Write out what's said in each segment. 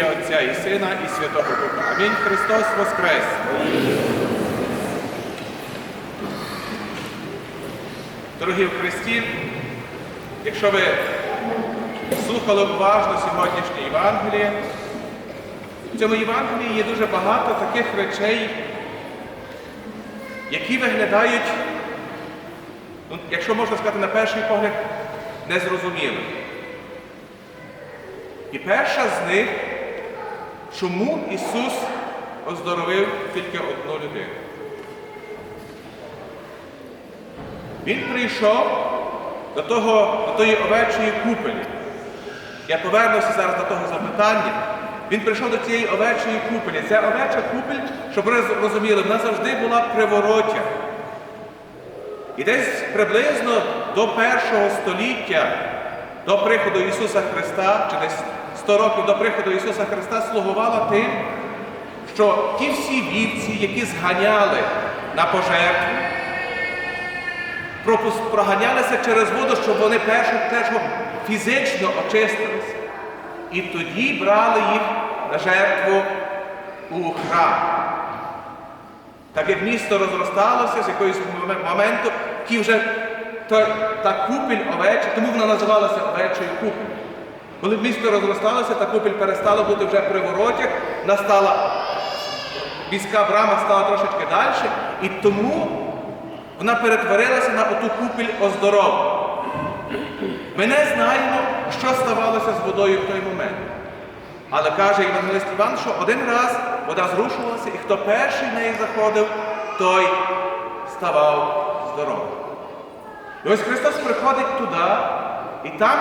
ім'я Отця і Сина, і Святого Духа. Амінь. Христос Воскрес! Дорогі в Христі, якщо ви слухали уважно сьогоднішнє Євангеліє, в цьому Євангелії є дуже багато таких речей, які виглядають, ну, якщо можна сказати, на перший погляд, незрозумілими. І перша з них, чому Ісус оздоровив тільки одну людину. Він прийшов до, того, до тої овечої купелі. Я повернуся зараз до того запитання. Він прийшов до цієї овечої купелі. Ця овеча купель, щоб ви розуміли, вона завжди була привороття. І десь приблизно до першого століття, до приходу Ісуса Христа, чи десь 100 років до приходу Ісуса Христа, слугувала тим, що ті всі вівці, які зганяли на пожертву, проганялися через воду, щоб вони першу першу фізично очистилися. І тоді брали їх на жертву у храм. Так як місто розросталося з якогось моменту, ті вже та, та купіль овечі, тому вона називалася овечою купель. Коли місто розросталося, та купіль перестала бути вже при воротях, настала війська брама стала трошечки далі, і тому вона перетворилася на оту купіль оздоровлення. Ми не знаємо, що ставалося з водою в той момент. Але каже Євангелист Іван, що один раз вода зрушувалася, і хто перший в неї заходив, той ставав здоровим. І ось Христос приходить туди, і там,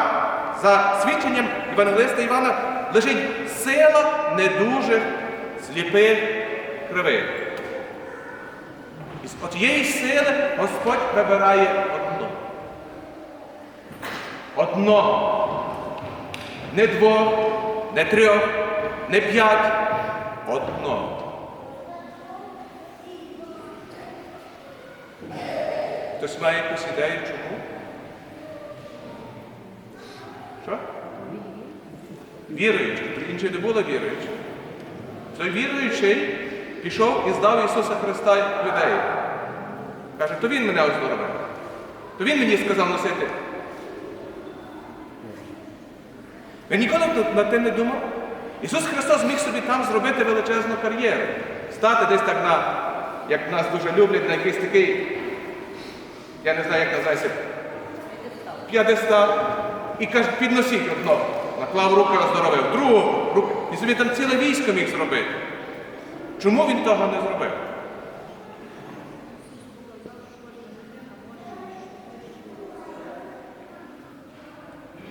за свідченням Євангелиста Івана, лежить сила недужих, сліпих, кривих. І з отієї сили Господь вибирає одну. Одного. Не двох, не трьох, не п'ять. Одного. Хтось має якусь ідею чому? Що? Віруючий. Інший не було віруючим. Той віруючий пішов і здав Ісуса Христа людей. Каже, то Він мене оздоровив. То Він мені сказав носити. Ви ніколи над- тим не думав? Ісус Христос міг собі там зробити величезну кар'єру. Стати десь так на, як нас дуже люблять, на якийсь такий, я не знаю, як називається, п'ядестал. І каже, підносіть одного. Наклав руки, оздоровив, другого руки. І собі там ціле військо міг зробити. Чому він того не зробив?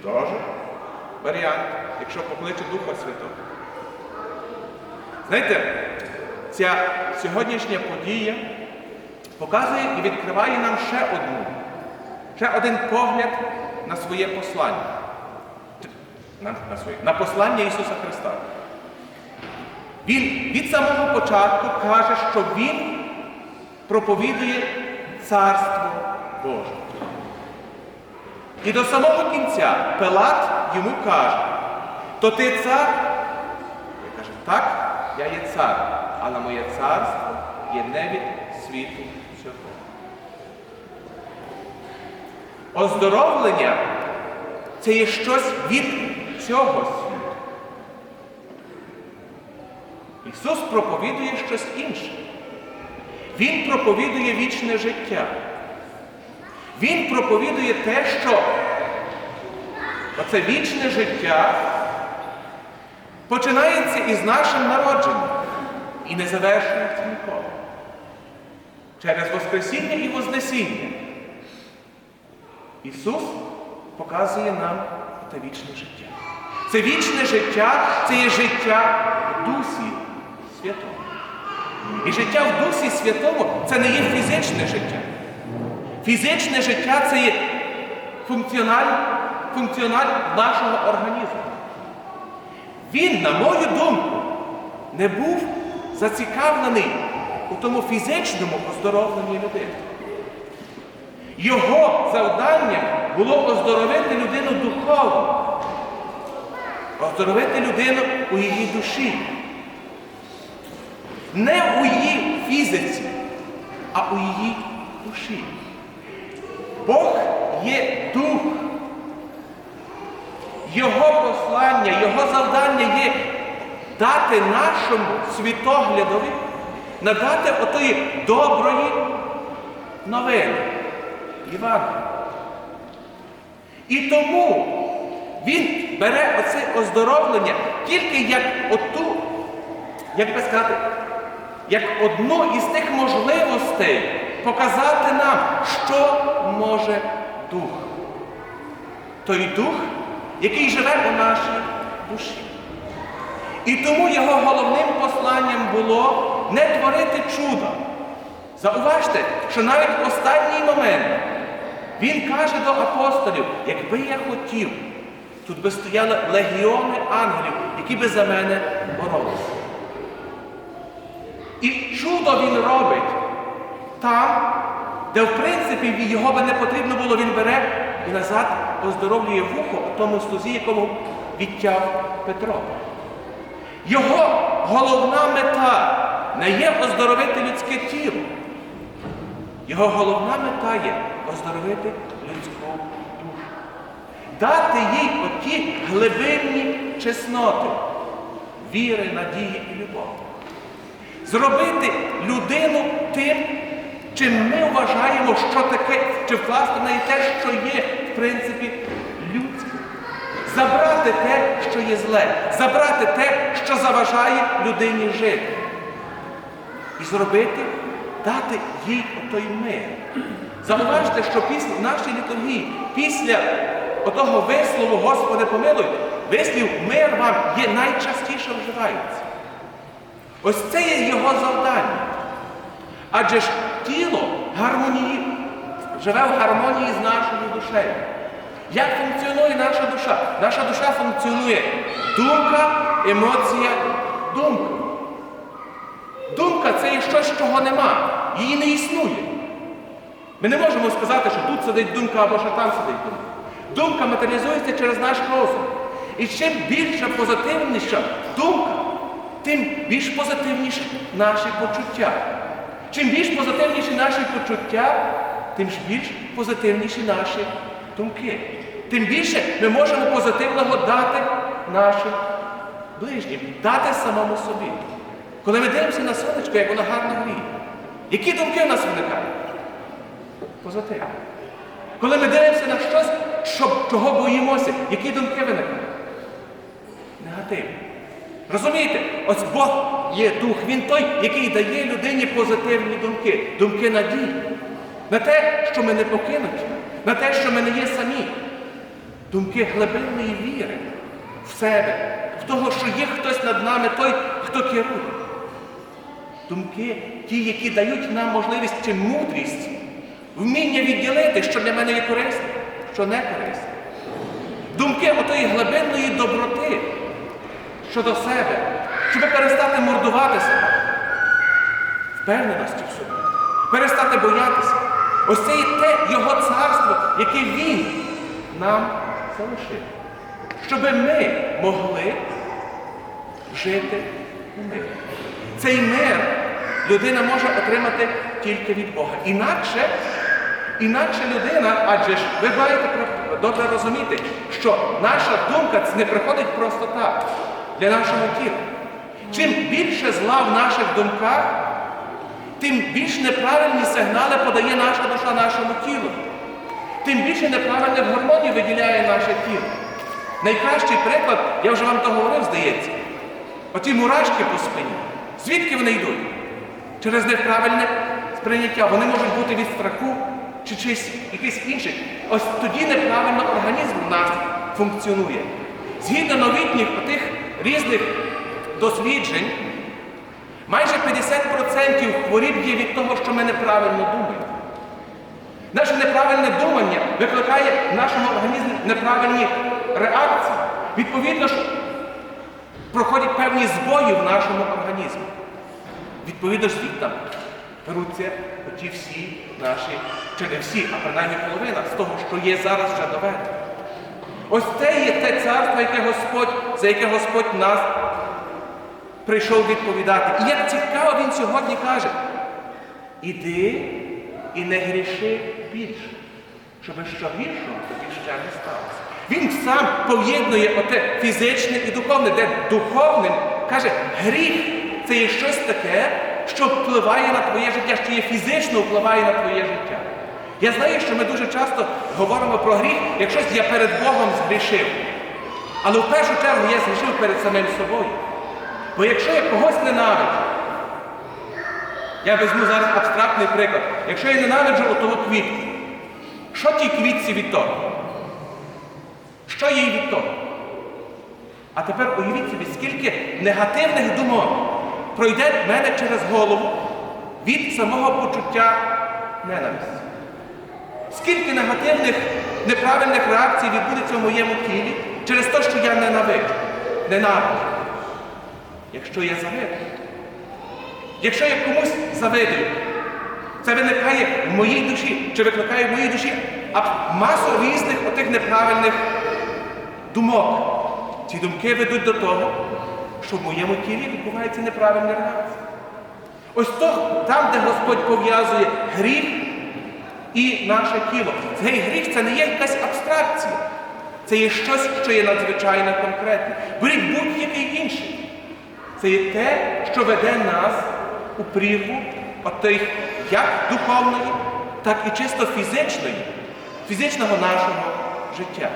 Тоже варіант, якщо покличе Духа Святого. Знаєте, ця сьогоднішня подія показує і відкриває нам ще одну, ще один погляд на своє послання. На, на, своє, на послання Ісуса Христа. Він від самого початку каже, що Він проповідує Царство Боже. І до самого кінця Пилат йому каже, то ти цар? Він каже, так, я є цар, але моє царство є не від світу цього. Оздоровлення це є щось від цього світу. Ісус проповідує щось інше. Він проповідує вічне життя. Він проповідує те, що оце вічне життя починається із нашим народженням і не завершується ніколи. Через Воскресіння і Вознесіння. Ісус показує нам те вічне життя. Це вічне життя це є життя в Дусі Святому. І життя в Дусі Святому це не є фізичне життя. Фізичне життя це є функціональ, функціональ нашого організму. Він, на мою думку, не був зацікавлений у тому фізичному оздоровленні людини. Його завданням було оздоровити людину духовно. Оздоровити людину у її душі. Не у її фізиці, а у її душі. Бог є дух. Його послання, Його завдання є дати нашому світоглядові, надати отої доброї новини. Івана. І тому він бере оце оздоровлення тільки як оту, як би сказати, як одну із тих можливостей показати нам, що може дух. Той дух, який живе у нашій душі. І тому його головним посланням було не творити чуда. Зауважте, що навіть в останній момент він каже до апостолів, якби я хотів, тут би стояли легіони ангелів, які би за мене боролися. І чудо він робить там, де в принципі його би не потрібно було, він бере і назад оздоровлює вухо в тому слузі, якому відтяв Петро. Його головна мета не є оздоровити людське тіло. Його головна мета є оздоровити людську. Дати їй оті глибинні чесноти віри, надії і любові. Зробити людину тим, чим ми вважаємо, що таке, чи вкласти в неї те, що є, в принципі, людське. Забрати те, що є зле, забрати те, що заважає людині жити. І зробити, дати їй отой мир. Зауважте, що після нашій літургії, після отого вислову Господи помилуй, вислів мир вам є найчастіше вживається. Ось це є його завдання. Адже ж тіло гармонії, живе в гармонії з нашою душею. Як функціонує наша душа? Наша душа функціонує думка, емоція, думка. Думка це є щось, чого нема. Її не існує. Ми не можемо сказати, що тут сидить думка або що там сидить думка. Думка матеріалізується через наш розум. І чим більша позитивніша думка, тим більш позитивніші наші почуття. Чим більш позитивніші наші почуття, тим більш позитивніші наші думки. Тим більше ми можемо позитивного дати нашим ближнім, дати самому собі. Коли ми дивимося на сонечко, як воно гарно гріє, які думки в нас виникають? Позитивні. Коли ми дивимося на щось, що, чого боїмося, які думки виникають? Негативні. Розумієте, ось Бог є дух, Він той, який дає людині позитивні думки, думки надії. На те, що ми не покинуті, на те, що ми не є самі. Думки глибинної віри в себе, в того, що є хтось над нами, той, хто керує. Думки, ті, які дають нам можливість чи мудрість, вміння відділити, що для мене є корисне, що не корисне. Думки отої глибинної доброти щодо себе, щоб перестати мордувати себе, впевненості в собі, перестати боятися. Ось це є те Його царство, яке Він нам залишив. Щоб ми могли жити у мирі. Цей мир людина може отримати тільки від Бога. Інакше, інакше людина, адже ж ви маєте добре розуміти, що наша думка не приходить просто так для нашого тіла. Чим більше зла в наших думках, тим більш неправильні сигнали подає наша душа нашому тілу. Тим більше неправильних гормонів виділяє наше тіло. Найкращий приклад, я вже вам то говорив, здається, оті мурашки по спині. Звідки вони йдуть? Через неправильне сприйняття. Вони можуть бути від страху чи чись якийсь інший. Ось тоді неправильно організм в нас функціонує. Згідно новітніх тих різних досліджень, майже 50% хворіб є від того, що ми неправильно думаємо. Наше неправильне думання викликає в нашому організмі неправильні реакції. Відповідно, ж, проходять певні збої в нашому організмі. Відповідно, звідти беруться оті всі наші, чи не всі, а принаймні половина з того, що є зараз вже доведено. Ось це є те царство, яке Господь за яке Господь нас прийшов відповідати. І як цікаво він сьогодні каже: іди і не гріши більше, щоб що гіршого тобі ще не сталося. Він сам поєднує оте фізичне і духовне, де духовним каже, гріх це є щось таке, що впливає на твоє життя, що є фізично впливає на твоє життя. Я знаю, що ми дуже часто говоримо про гріх, як щось я перед Богом згрішив. Але в першу чергу я згрішив перед самим собою. Бо якщо я когось ненавиджу, я візьму зараз абстрактний приклад. Якщо я ненавиджу отого квітку, що тій квітці від того? Що їй від того? А тепер уявіть собі, скільки негативних думок пройде в мене через голову від самого почуття ненависті. Скільки негативних, неправильних реакцій відбудеться в моєму тілі через те, що я ненавиджу, ненавиджу. Якщо я завидую. Якщо я комусь завидую, це виникає в моїй душі, чи викликає в моїй душі масу різних отих неправильних думок. Ці думки ведуть до того, що в моєму тілі відбувається неправильна реакція. Ось то, там, де Господь пов'язує гріх і наше тіло. Цей гріх це не є якась абстракція. Це є щось, що є надзвичайно конкретне. Беріть будь-який інший. Це є те, що веде нас у прірву отих як духовної, так і чисто фізичної, фізичного нашого життя.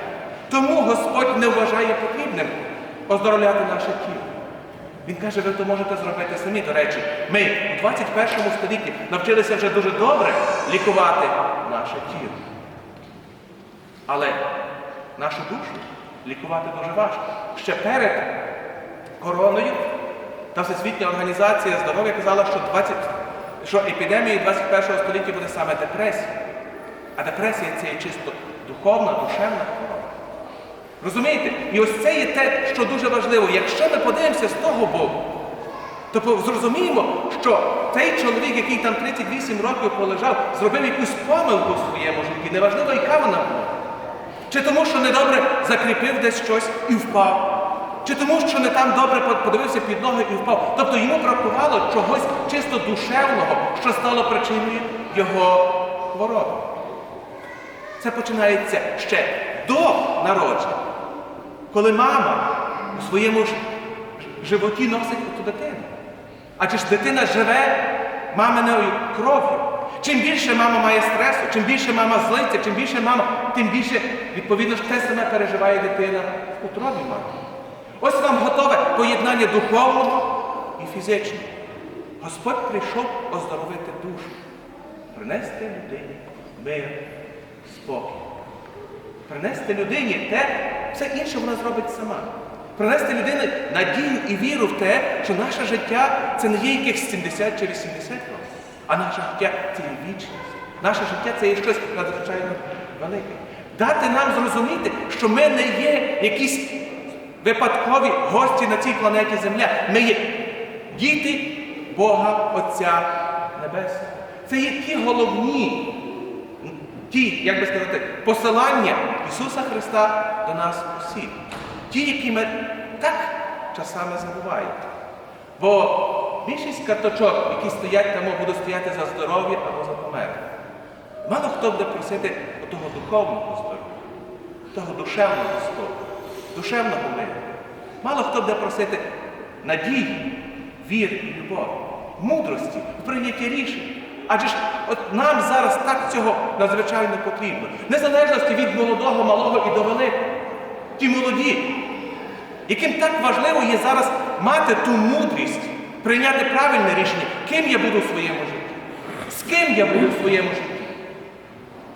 Тому Господь не вважає потрібним оздоровляти наше тіло. Він каже, ви то можете зробити самі. До речі, ми у 21 столітті навчилися вже дуже добре лікувати наше тіло. Але нашу душу лікувати дуже важко. Ще перед короною та Всесвітня організація здоров'я казала, що, 20, що епідемією 21 століття буде саме депресія. А депресія це є чисто духовна, душевна хвороба. Розумієте? І ось це є те, що дуже важливо. Якщо ми подивимося з того боку, то зрозуміємо, що цей чоловік, який там 38 років пролежав, зробив якусь помилку в своєму житті, неважливо, яка вона була. Чи тому, що недобре закріпив десь щось і впав. Чи тому, що не там добре подивився під ноги і впав. Тобто йому бракувало чогось чисто душевного, що стало причиною його хвороби. Це починається ще до народження, коли мама у своєму животі носить ту дитину. Адже ж дитина живе маминою кров'ю. Чим більше мама має стресу, чим більше мама злиться, чим більше мама, тим більше, відповідно, ж те саме переживає дитина в утробі матері. Ось вам готове поєднання духовного і фізичного. Господь прийшов оздоровити душу, принести людині мир, спокій. Принести людині те, все інше вона зробить сама. Принести людині надію і віру в те, що наше життя це не є якихось 70 чи 80 років, а наше життя це є вічність. Наше життя це є щось надзвичайно велике. Дати нам зрозуміти, що ми не є якісь випадкові гості на цій планеті Земля. Ми є діти Бога Отця Небесного. Це є ті головні ті, як би сказати, посилання Ісуса Христа до нас усіх. Ті, які ми так часами забуваємо. Бо більшість карточок, які стоять там, будуть стояти за здоров'я або за померлих. Мало хто буде просити того духовного здоров'я, того душевного спокою, душевного миру. Мало хто буде просити надії, віри і любові, мудрості, в прийнятті рішень. Адже ж от нам зараз так цього надзвичайно потрібно. Незалежності від молодого, малого і до великого. Ті молоді, яким так важливо є зараз мати ту мудрість, прийняти правильне рішення, ким я буду в своєму житті, з ким я буду в своєму житті.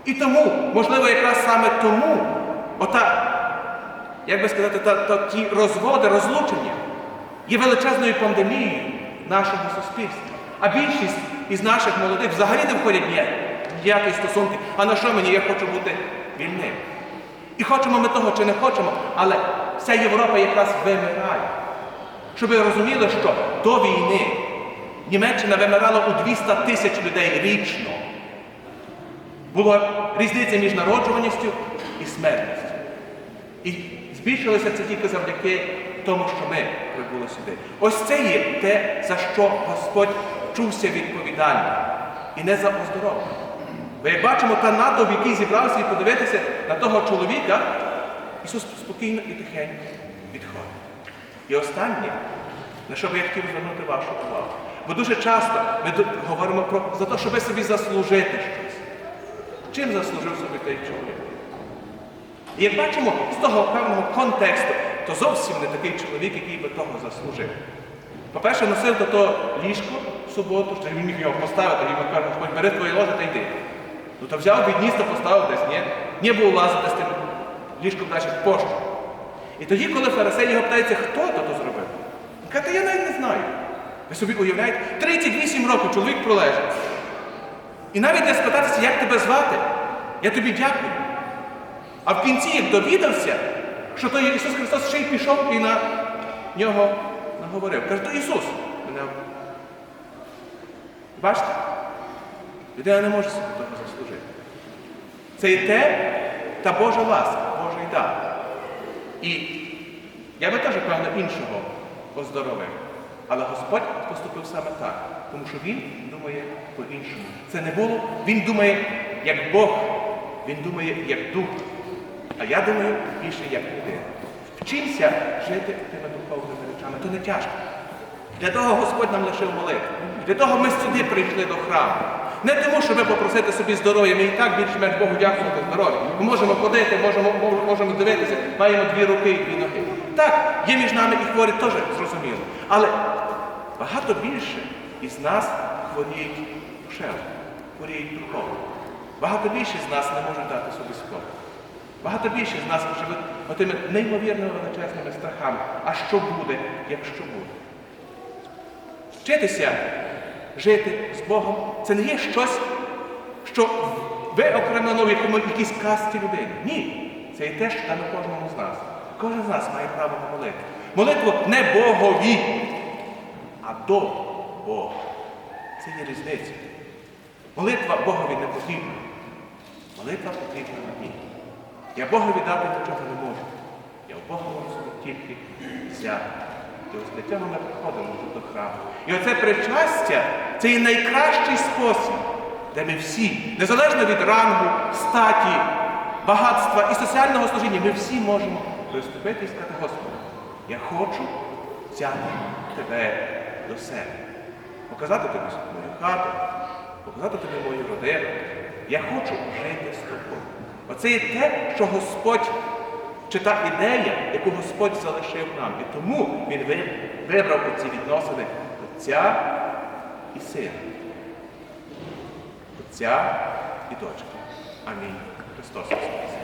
І тому, можливо, якраз саме тому, ота, як би сказати, та, та, ті розводи, розлучення є величезною пандемією нашого суспільства. А більшість із наших молодих взагалі не входять ніякі стосунки. А на що мені? Я хочу бути вільним. І хочемо ми того чи не хочемо, але вся Європа якраз вимирає. Щоб ви розуміли, що до війни Німеччина вимирала у 200 тисяч людей річно. Була різниця між народжуваністю і смертністю. І збільшилося це тільки завдяки тому, що ми прибули сюди. Ось це є те, за що Господь чувся відповідальним. І не за оздоровлення. Бо як бачимо, та натовп, який зібрався і подивитися на того чоловіка, Ісус спокійно і тихенько відходить. І останнє, на що би я хотів звернути вашу увагу. Бо дуже часто ми говоримо про за те, щоб собі заслужити щось. Чим заслужив собі той чоловік? І як бачимо з того певного контексту, то зовсім не такий чоловік, який би того заслужив. По-перше, носив до то ліжко суботу, що він міг його поставити, йому каже, Господь, бери твоє ложе та йди. Ну то взяв відніс та поставив десь, ні? Не було лазити з тим ліжком далі в пощу. І тоді, коли фарисей його питається, хто то то зробив, він каже, «Та я навіть не знаю. Ви собі уявляєте, 38 років чоловік пролежав. І навіть не спитатися, як тебе звати, я тобі дякую. А в кінці, як довідався, що то Ісус Христос ще й пішов і на нього наговорив. Каже, то Ісус мене. Бачите? Людина не може собі того заслужити. Це і те, та Божа ласка, Божий дар. І я би теж, певно, іншого оздоровив. Але Господь поступив саме так, тому що Він думає по-іншому. Це не було, Він думає як Бог, Він думає як дух. А я думаю більше як людина. Вчимося жити тими духовними речами. То не тяжко. Для того Господь нам лишив молитву. Для того ми сюди прийшли до храму. Не тому, щоб попросити собі здоров'я, ми і так більш-менш Богу дякувати здоров'я. Ми можемо ходити, можемо, можемо дивитися, маємо дві руки і дві ноги. Так, є між нами і хворі теж зрозуміло. Але багато більше із нас хворіють душевно, хворіють духовно. Багато більше з нас не можуть дати собі спокій. Багато більше з нас живуть отими неймовірними величезними страхами. А що буде, якщо буде? Вчитися жити з Богом це не є щось, що виокремлено в якійсь касті людини. Ні. Це є те, що дано кожному з нас. Кожен з нас має право на молитву. Молитву не Богові, а до Бога. Це є різниця. Молитва Богові не потрібна. Молитва потрібна мені. Я Богові дати нічого не можу. Я в Бога можу тільки взяти. І ось для цього ми приходимо до храму. І оце причастя це є найкращий спосіб, де ми всі, незалежно від рангу, статі, багатства і соціального служіння, ми всі можемо приступити і сказати, Господи, я хочу взяти тебе до себе. Показати тобі мою хату, показати тобі мою родину. Я хочу жити з тобою. Оце є те, що Господь, чи та ідея, яку Господь залишив нам. І тому Він ви- вибрав ці відносини Отця і Сина. Отця і дочки. Амінь. Христос. воскрес!